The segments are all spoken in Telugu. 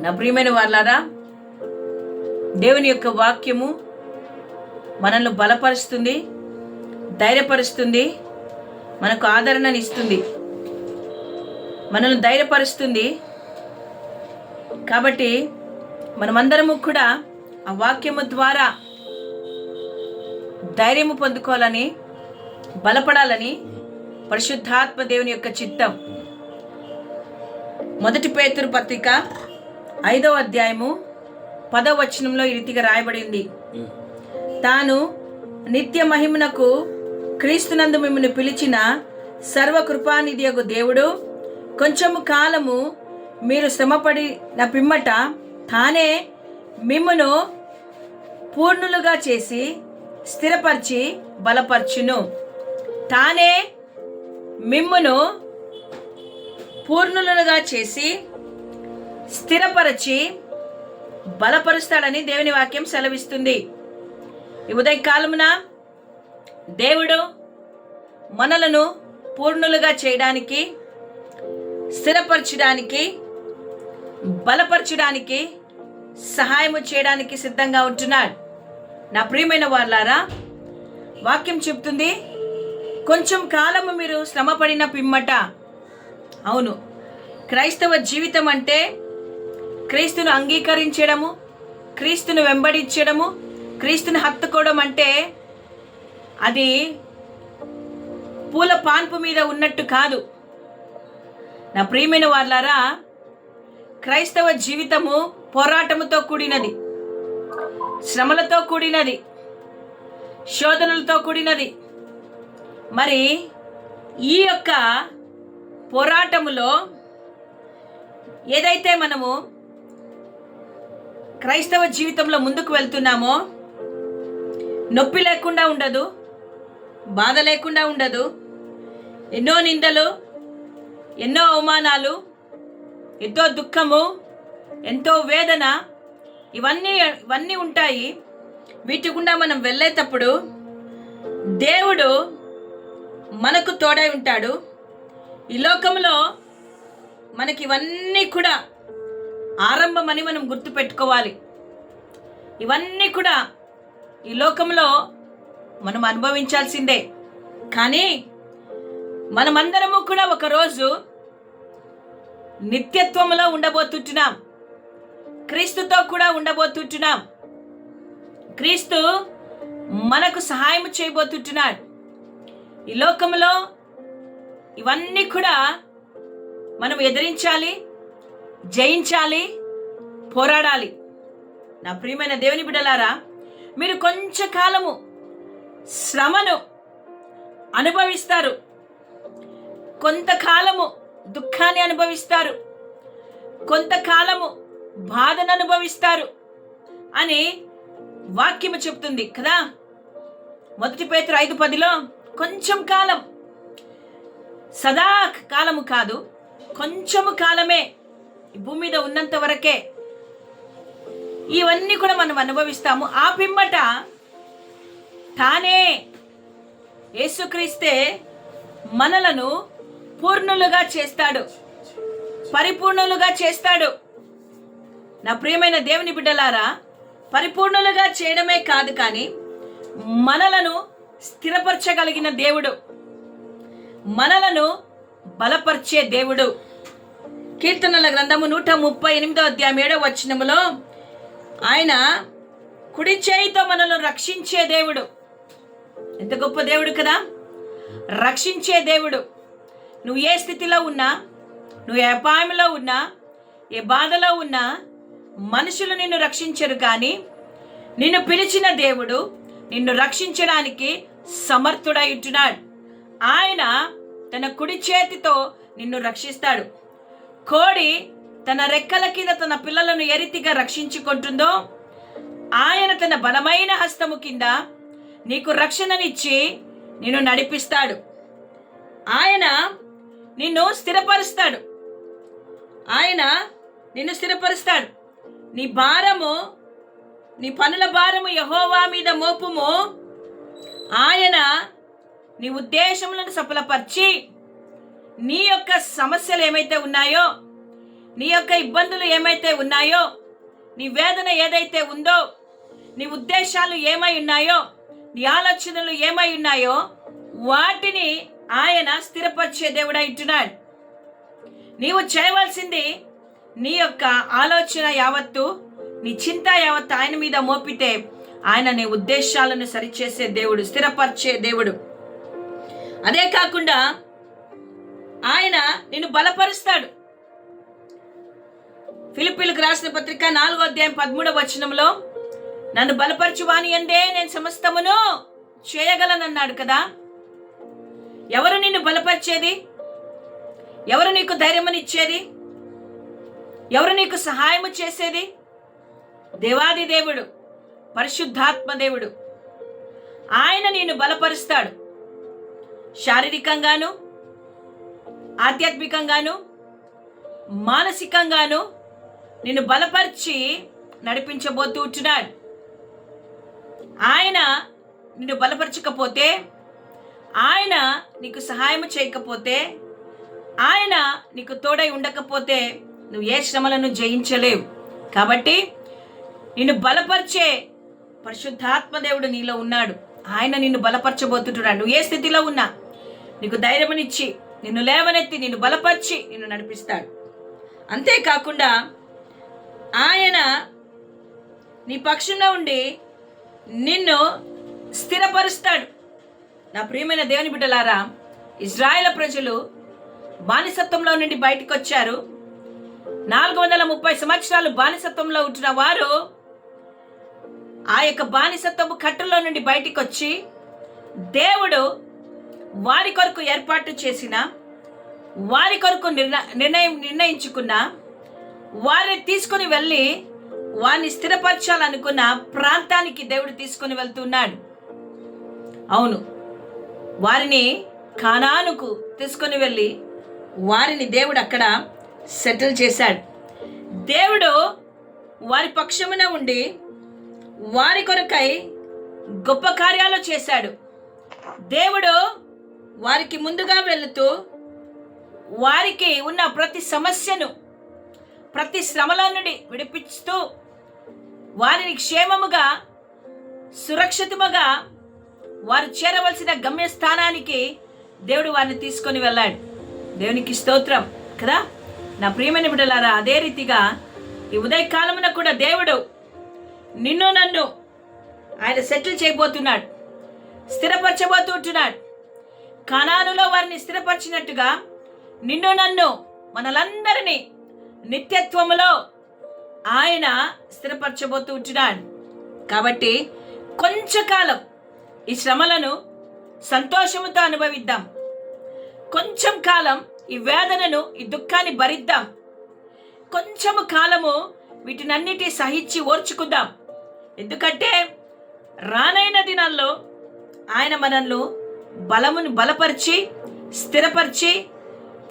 నా ప్రియమైన వాళ్ళారా దేవుని యొక్క వాక్యము మనల్ని బలపరుస్తుంది ధైర్యపరుస్తుంది మనకు ఆదరణని ఇస్తుంది. మనల్ని ధైర్యపరుస్తుంది. కాబట్టి మనమందరము కూడా ఆ వాక్యము ద్వారా ధైర్యము పొందుకోవాలని బలపడాలని పరిశుద్ధాత్మ దేవుని యొక్క చిత్తం. మొదటి పేతురు పత్రిక ఐదవ అధ్యాయము పదవ వచనంలో ఈ రీతిగా రాయబడింది తాను నిత్య మహిమనకు క్రీస్తునందు మిమ్మల్ని పిలిచిన సర్వకృపానిధియగు దేవుడు కొంచెము కాలము మీరు శ్రమపడిన పిమ్మట తానే మిమ్మును పూర్ణులుగా చేసి స్థిరపరిచి బలపరచును. తానే మిమ్మును పూర్ణులుగా చేసి స్థిరపరచి బలపరుస్తాడని దేవుని వాక్యం సెలవిస్తుంది. ఈ ఉదయకాలమున దేవుడు మనలను పూర్ణులుగా చేయడానికి స్థిరపరచడానికి బలపరచడానికి సహాయము చేయడానికి సిద్ధంగా ఉంటున్నాడు. నా ప్రియమైన వాళ్ళారా వాక్యం చెప్తుంది కొంచెం కాలము మీరు శ్రమపడిన పిమ్మట అవును క్రైస్తవ జీవితం అంటే క్రీస్తును అంగీకరించడము క్రీస్తును వెంబడించడము క్రీస్తుని హత్తుకోవడం అంటే అది పూల పాన్పు మీద ఉన్నట్టు కాదు. నా ప్రియమైన వాళ్ళారా క్రైస్తవ జీవితము పోరాటముతో కూడినది శ్రమలతో కూడినది శోధనలతో కూడినది. మరి ఈ యొక్క పోరాటములో ఏదైతే మనము క్రైస్తవ జీవితంలో ముందుకు వెళ్తున్నామో నొప్పి లేకుండా ఉండదు బాధ లేకుండా ఉండదు. ఎన్నో నిందలు ఎన్నో అవమానాలు ఎంతో దుఃఖము ఎంతో వేదన ఇవన్నీ ఇవన్నీ ఉంటాయి. వీటి గుండా మనం వెళ్ళేటప్పుడు దేవుడు మనకు తోడై ఉంటాడు. ఈ లోకంలో మనకి ఇవన్నీ కూడా ఆరంభమని మనం గుర్తుపెట్టుకోవాలి. ఇవన్నీ కూడా ఈ లోకంలో మనం అనుభవించాల్సిందే. కానీ మనమందరము కూడా ఒకరోజు నిత్యత్వంలో ఉండబోతుంటున్నాం. క్రీస్తుతో కూడా ఉండబోతుంటున్నాం. క్రీస్తు మనకు సహాయం చేయబోతుంటున్నాడు. ఈ లోకంలో ఇవన్నీ కూడా మనం ఎదిరించాలి. జయించాలి పోరాడాలి. నా ప్రియమైన దేవుని బిడ్డలారా మీరు కొంచెకాలము శ్రమను అనుభవిస్తారు. కొంతకాలము దుఃఖాన్ని అనుభవిస్తారు. కొంతకాలము బాధను అనుభవిస్తారు అని వాక్యము చెప్తుంది కదా. మొదటి పేతురు ఐదు పదిలో కొంచెం కాలం సదా కాలము కాదు కొంచెము కాలమే ఈ భూమి మీద ఉన్నంత వరకే ఇవన్నీ కూడా మనం అనుభవిస్తాము. ఆ పిమ్మట తానే యేసుక్రీస్తే మనలను పూర్ణులుగా చేస్తాడు. పరిపూర్ణులుగా చేస్తాడు. నా ప్రియమైన దేవుని బిడ్డలారా పరిపూర్ణులుగా చేయడమే కాదు కానీ మనలను స్థిరపరచగలిగిన దేవుడు. మనలను బలపరిచే దేవుడు. కీర్తనల గ్రంథము నూట ముప్పై ఎనిమిదో అధ్యాయం ఏడో వచనములో ఆయన కుడి చేయితో మనల్ని రక్షించే దేవుడు. ఎంత గొప్ప దేవుడు కదా? రక్షించే దేవుడు. నువ్వు ఏ స్థితిలో ఉన్నా నువ్వు ఏ అపాయంలో ఉన్నా ఏ బాధలో ఉన్నా మనుషులు నిన్ను రక్షించరు కానీ నిన్ను పిలిచిన దేవుడు నిన్ను రక్షించడానికి సమర్థుడై ఉంటున్నాడు. ఆయన తన కుడి చేతితో నిన్ను రక్షిస్తాడు. కోడి తన రెక్కల కింద తన పిల్లలను ఎరితిగా రక్షించుకుంటుందో ఆయన తన బలమైన హస్తము కింద నీకు రక్షణనిచ్చి నిన్ను నడిపిస్తాడు. ఆయన నిన్ను స్థిరపరుస్తాడు. ఆయన నిన్ను స్థిరపరుస్తాడు. నీ భారము నీ పనుల భారము యహోవా మీద మోపుము. ఆయన నీ ఉద్దేశములను సఫలపరిచి నీ యొక్క సమస్యలు ఏమైతే ఉన్నాయో నీ యొక్క ఇబ్బందులు ఏమైతే ఉన్నాయో నీ వేదన ఏదైతే ఉందో నీ ఉద్దేశాలు ఏమై ఉన్నాయో నీ ఆలోచనలు ఏమై ఉన్నాయో వాటిని ఆయన స్థిరపరిచే దేవుడు అంటున్నాడు నీవు చేయవలసింది నీ యొక్క ఆలోచన యావత్తు నీ చింత యావత్తు ఆయన మీద మోపితే ఆయన నీ ఉద్దేశాలను సరిచేసే దేవుడు స్థిరపరిచే దేవుడు. అదే కాకుండా ఆయన నిన్ను బలపరుస్తాడు. ఫిలిపిలకు రాసిన పత్రిక నాలుగో అధ్యాయం పదమూడవ వచనంలో నన్ను బలపరచువాని అందే నేను సమస్తమును చేయగలనన్నాడు కదా. ఎవరు నిన్ను బలపరిచేది? ఎవరు నీకు ధైర్యమునిచ్చేది? ఎవరు నీకు సహాయము చేసేది? దేవాది దేవుడు పరిశుద్ధాత్మ దేవుడు ఆయన నిన్ను బలపరుస్తాడు. శారీరకంగాను ఆధ్యాత్మికంగాను మానసికంగాను నిన్ను బలపరిచి నడిపించబోతూ ఉంటున్నాడు ఆయన నిన్ను బలపరచకపోతే ఆయన నీకు సహాయం చేయకపోతే ఆయన నీకు తోడై ఉండకపోతే నువ్వు ఏ శ్రమలను జయించలేవు. కాబట్టి నిన్ను బలపరిచే పరిశుద్ధాత్మ దేవుడు నీలో ఉన్నాడు. ఆయన నిన్ను బలపరచబోతుంటున్నాడు. నువ్వు ఏ స్థితిలో ఉన్నా నీకు ధైర్యమనిచ్చి నిన్ను లేవనెత్తి నిన్ను బలపరిచి నిన్ను నడిపిస్తాడు. అంతేకాకుండా ఆయన నీ పక్షంలో ఉండి నిన్ను స్థిరపరుస్తాడు. నా ప్రియమైన దేవుని బిడ్డలారా ఇజ్రాయెల్ ప్రజలు బానిసత్వంలో నుండి బయటకు వచ్చారు నాలుగు వందల ముప్పై సంవత్సరాలు బానిసత్వంలో ఉంటున్న వారు ఆ యొక్క బానిసత్వపు కట్టులో నుండి బయటికి వచ్చి దేవుడు వారి కొరకు ఏర్పాటు చేసిన వారి కొరకు నిర్ణయం నిర్ణయించుకున్న వారిని తీసుకుని వెళ్ళి వారిని స్థిరపరచాలనుకున్న ప్రాంతానికి దేవుడు తీసుకుని వెళ్తున్నాడు. అవును. వారిని కానానుకు తీసుకుని వెళ్ళి వారిని దేవుడు అక్కడ సెటిల్ చేశాడు. దేవుడు వారి పక్షమున ఉండి వారి కొరకై గొప్ప కార్యాలు చేశాడు. దేవుడు వారికి ముందుగా వెళుతూ వారికి ఉన్న ప్రతి సమస్యను ప్రతి శ్రమల నుండి విడిపిస్తూ వారిని క్షేమముగా సురక్షితముగా వారు చేరవలసిన గమ్యస్థానానికి దేవుడు వారిని తీసుకొని వెళ్ళాడు. దేవునికి స్తోత్రం కదా? నా ప్రియమైన బిడ్డలారా అదే రీతిగా ఈ ఉదయకాలమున కూడా దేవుడు నిన్ను నన్ను ఆయన సెటిల్ చేయబోతున్నాడు స్థిరపరచబోతుంటున్నాడు కణానులో వారిని స్థిరపరిచినట్టుగా నిన్ను నన్ను మనలందరినీ నిత్యత్వములో ఆయన స్థిరపరచబోతూ ఉంటున్నాడు. కాబట్టి కొంచెం కాలం ఈ శ్రమలను సంతోషముతో అనుభవిద్దాం. కొంచెం కాలం ఈ వేదనను ఈ దుఃఖాన్ని భరిద్దాం. కొంచెము కాలము వీటినన్నిటి సహించి ఓర్చుకుందాం. ఎందుకంటే రానైన దినాల్లో ఆయన మనల్ని బలమును బలపరిచి స్థిరపరిచి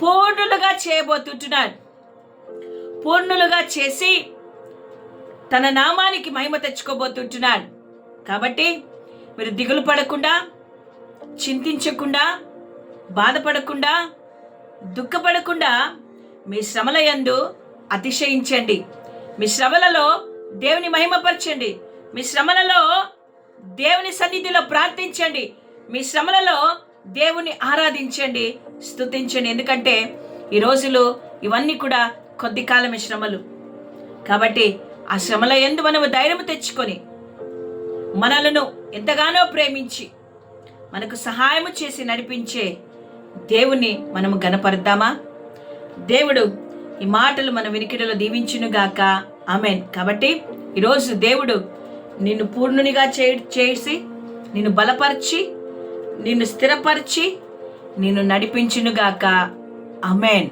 పూర్ణులుగా చేయబోతుంటున్నాడు. పూర్ణులుగా చేసి తన నామానికి మహిమ తెచ్చుకోబోతుంటున్నాడు. కాబట్టి మీరు దిగులు పడకుండా చింతించకుండా బాధపడకుండా దుఃఖపడకుండా మీ శ్రమల యందు అతిశయించండి. మీ శ్రమలలో దేవుని మహిమపరచండి. మీ శ్రమలలో దేవుని సన్నిధిలో ప్రార్థించండి. మీ శ్రమలలో దేవుని ఆరాధించండి స్తుతించండి. ఎందుకంటే ఈ రోజులు ఇవన్నీ కూడా కొద్ది కాలమే శ్రమలు. కాబట్టి ఆ శ్రమల ఎందు మనము ధైర్యం తెచ్చుకొని మనలను ఎంతగానో ప్రేమించి మనకు సహాయం చేసి నడిపించే దేవుని మనము గనపరుద్దామా దేవుడు ఈ మాటలు మన వినికిడిలో దీవించునుగాక ఆమెన్. కాబట్టి ఈరోజు దేవుడు నిన్ను పూర్ణునిగా చే చేసి నిన్ను బలపరిచి నిన్ను స్థిరపరిచి నిన్ను నడిపించునుగాక. అమెన్